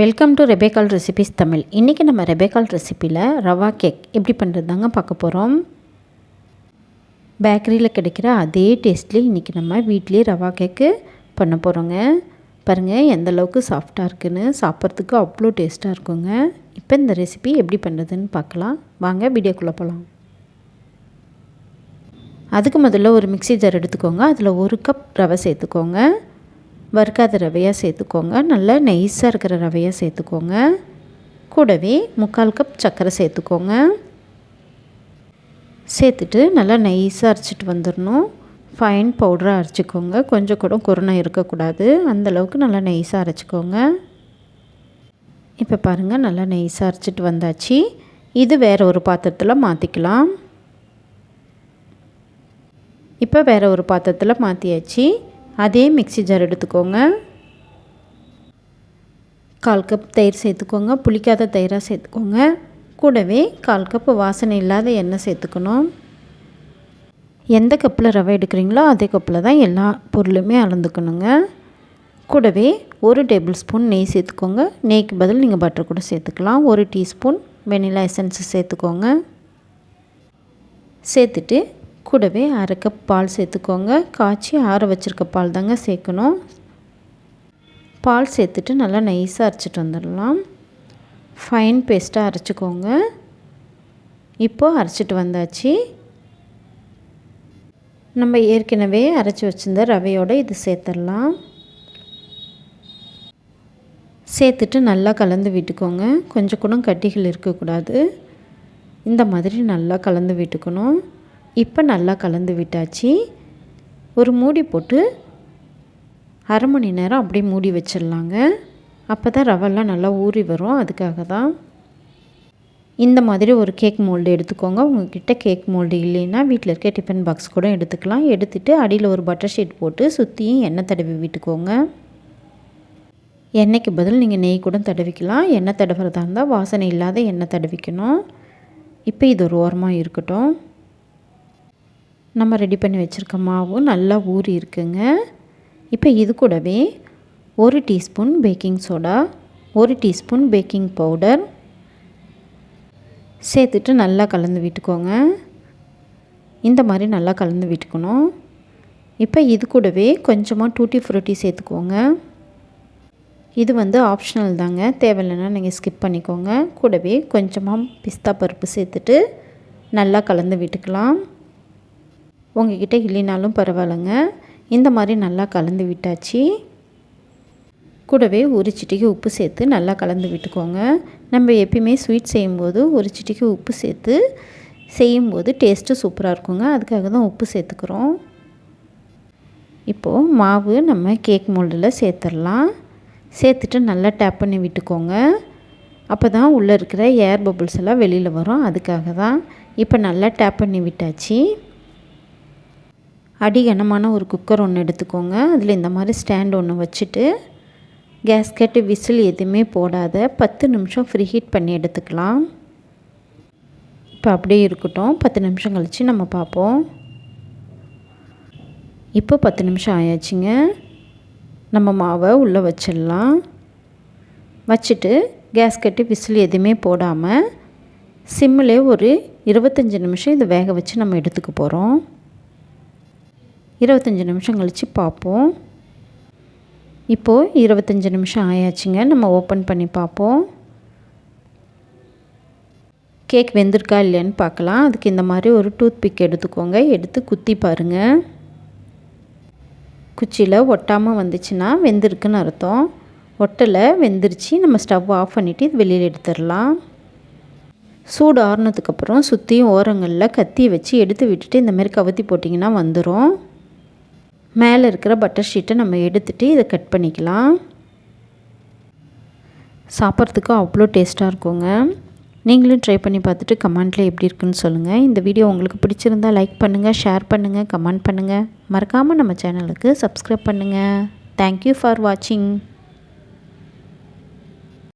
Welcome to ரெபேக்கால் recipes Tamil இன்றைக்கி நம்ம ரெபேக்கால் ரெசிப்பியில் ரவா கேக் எப்படி பண்ணுறது தாங்க பார்க்க போகிறோம் பேக்கரியில் கிடைக்கிற அதே டேஸ்ட்லேயே இன்றைக்கி நம்ம வீட்லேயே ரவா கேக்கு பண்ண போகிறோங்க பாருங்கள் எந்த அளவுக்கு சாஃப்டாக இருக்குன்னு சாப்பிட்றதுக்கு அவ்வளோ டேஸ்ட்டாக இருக்குங்க. இப்போ இந்த ரெசிபி எப்படி பண்ணுறதுன்னு பார்க்கலாம். வாங்க வீடியோக்குள்ளே போகலாம் அதுக்கு முதல்ல ஒரு மிக்சி ஜார் எடுத்துக்கோங்க. அதில் ஒரு கப் ரவை சேர்த்துக்கோங்க. வறுக்காத ரவையாக சேர்த்துக்கோங்க. நல்லா நெய்ஸாக இருக்கிற ரவையாக சேர்த்துக்கோங்க. கூடவே முக்கால் கப் சர்க்கரை சேர்த்துக்கோங்க. சேர்த்துட்டு நல்லா நெய்ஸாக அரைச்சிட்டு வந்துடணும். ஃபைன் பவுடராக அரைச்சிக்கோங்க. கொஞ்சம் கூட குருணை இருக்கக்கூடாது. அந்தளவுக்கு நல்லா நெய்ஸாக அரைச்சிக்கோங்க. இப்போ பாருங்கள் நல்லா நெய்ஸாக அரைச்சிட்டு வந்தாச்சு. இது வேறு ஒரு பாத்திரத்தில் மாற்றிக்கலாம் இப்போ வேறு ஒரு பாத்திரத்தில் மாற்றியாச்சு அதே மிக்சி ஜார் எடுத்துக்கோங்க. கால் கப் தயிர் சேர்த்துக்கோங்க. புளிக்காத தயிராக சேர்த்துக்கோங்க. கூடவே கால் கப் வாசனை இல்லாத எண்ணெய் சேர்த்துக்கணும். எந்த கப்பில் ரவை எடுக்கிறீங்களோ அதே கப்பில் தான் எல்லா பொருளுமே அளந்துக்கணுங்க. கூடவே ஒரு டேபிள் ஸ்பூன் நெய் சேர்த்துக்கோங்க. நெய்க்கு பதில் நீங்கள் பட்டர் கூட சேர்த்துக்கலாம். ஒரு டீஸ்பூன் வெனிலா எசன்ஸ் சேர்த்துக்கோங்க. சேர்த்துட்டு கூடவே அரை கப் பால் சேர்த்துக்கோங்க. காய்ச்சி ஆற வச்சுருக்க பால் தாங்க சேர்க்கணும். பால் சேர்த்துட்டு நல்லா நைஸாக அரைச்சிட்டு வந்துடலாம். ஃபைன் பேஸ்ட்டாக அரைச்சிக்கோங்க. இப்போது அரைச்சிட்டு வந்தாச்சு. நம்ம ஏற்கனவே அரைச்சி வச்சுருந்த ரவையோடு இது சேர்த்துடலாம். சேர்த்துட்டு நல்லா கலந்து விட்டுக்கோங்க. கொஞ்சம் கூட கட்டிகள் இருக்கக்கூடாது. இந்த மாதிரி நல்லா கலந்து விட்டுக்கணும். இப்போ நல்லா கலந்து விட்டாச்சு. ஒரு மூடி போட்டு அரை மணி நேரம் அப்படியே மூடி வச்சிடலாங்க. அப்போ தான் ரவெல்லாம் நல்லா ஊறி வரும். அதுக்காக தான் இந்த மாதிரி ஒரு கேக் மோல்டு எடுத்துக்கோங்க. உங்கள்கிட்ட கேக் மோல்டு இல்லைன்னா வீட்டில் இருக்க டிஃபன் பாக்ஸ் கூட எடுத்துக்கலாம். எடுத்துகிட்டு அடியில் ஒரு பட்டர் ஷீட் போட்டு சுற்றியும் எண்ணெய் தடவி விட்டுக்கோங்க. எண்ணெய்க்கு பதில் நீங்கள் நெய் கூட தடவிக்கலாம். எண்ணெய் தடவுறதா இருந்தால் வாசனை இல்லாத எண்ணெய் தடவிக்கணும். இப்போ இது ஒரு ஓரமாக இருக்கட்டும். நம்ம ரெடி பண்ணி வச்சுருக்க மாவு நல்லா ஊறி இருக்குங்க. இப்போ இது கூடவே ஒரு டீஸ்பூன் பேக்கிங் சோடா ஒரு டீஸ்பூன் பேக்கிங் பவுடர் சேர்த்துட்டு நல்லா கலந்து விட்டுக்கோங்க. இந்த மாதிரி நல்லா கலந்து விட்டுக்கணும். இப்போ இது கூடவே கொஞ்சமாக டூட்டி ஃப்ரூட்டி சேர்த்துக்கோங்க. இது வந்து ஆப்ஷனல் தாங்க. தேவையில்லைன்னா நீங்கள் ஸ்கிப் பண்ணிக்கோங்க. கூடவே கொஞ்சமாக பிஸ்தா பருப்பு சேர்த்துட்டு நல்லா கலந்து விட்டுக்கலாம். உங்ககிட்ட இல்லைனாலும் பரவாயில்லைங்க. இந்த மாதிரி நல்லா கலந்து விட்டாச்சு. கூடவே ஒரு சிட்டிக்கு உப்பு சேர்த்து நல்லா கலந்து விட்டுக்கோங்க. நம்ம எப்பயுமே ஸ்வீட் செய்யும்போது ஒரு சிட்டிக்கு உப்பு சேர்த்து செய்யும்போது டேஸ்ட்டு சூப்பராக இருக்குங்க. அதுக்காக தான் உப்பு சேர்த்துக்கிறோம். இப்போது மாவு நம்ம கேக் மோல்டில் சேர்த்துடலாம். சேர்த்துட்டு நல்லா டேப் பண்ணி விட்டுக்கோங்க. அப்போ தான் உள்ளே இருக்கிற ஏர் பபுள்ஸ் எல்லாம் வெளியில் வரும். அதுக்காக தான். இப்போ நல்லா டேப் பண்ணி விட்டாச்சு. அடிகனமான ஒரு குக்கர் ஒன்று எடுத்துக்கோங்க. அதில் இந்த மாதிரி ஸ்டாண்ட் ஒன்று வச்சுட்டு கேஸ்கெட்டு விசில் எதுவுமே போடாத பத்து நிமிஷம் ஃப்ரீ ஹீட் பண்ணி எடுத்துக்கலாம். இப்போ அப்படியே இருக்கட்டும். பத்து நிமிஷம் கழித்து நம்ம பார்ப்போம். இப்போ பத்து நிமிஷம் ஆயாச்சுங்க. நம்ம மாவை உள்ளே வச்சிடலாம். வச்சுட்டு கேஸ்கெட்டு விசில் எதுவுமே போடாமல் சிம்மில் ஒரு இருபத்தஞ்சி நிமிஷம் இதை வேக வச்சு நம்ம எடுத்துக்க போகிறோம் இருபத்தஞ்சி நிமிஷம் கழித்து பார்ப்போம். இப்போது இருபத்தஞ்சி நிமிஷம் ஆயாச்சுங்க. நம்ம ஓப்பன் பண்ணி பார்ப்போம். கேக் வெந்திருக்கா இல்லையான்னு பார்க்கலாம். அதுக்கு இந்த மாதிரி ஒரு டூத் பிக் எடுத்துக்கோங்க. எடுத்து குத்தி பாருங்கள் குச்சியில் ஒட்டாமல் வந்துச்சுன்னா வெந்திருக்குன்னு அர்த்தம். ஒட்டலை வெந்துருச்சு நம்ம ஸ்டவ் ஆஃப் பண்ணிவிட்டு இது வெளியில் எடுத்துடலாம். சூடு ஆறுனதுக்கப்புறம் சுற்றியும் ஓரங்களில் கத்தி வச்சு எடுத்து விட்டுட்டு இந்தமாரி கவுத்தி போட்டிங்கன்னா வந்துடும் மேலே இருக்கிற பட்டர் ஷீட்டை நம்ம எடுத்துகிட்டு இதை கட் பண்ணிக்கலாம். சாப்பிட்றதுக்கு அவ்வளோ டேஸ்ட்டாக இருக்குங்க. நீங்களும் ட்ரை பண்ணி பார்த்துட்டு கமெண்ட்டில் எப்படி இருக்குன்னு சொல்லுங்கள் இந்த வீடியோ உங்களுக்கு பிடிச்சிருந்தால் லைக் பண்ணுங்கள் ஷேர் பண்ணுங்கள் கமெண்ட் பண்ணுங்கள் மறக்காமல் நம்ம சேனலுக்கு சப்ஸ்கிரைப் பண்ணுங்கள் தேங்க்யூ ஃபார் வாட்சிங்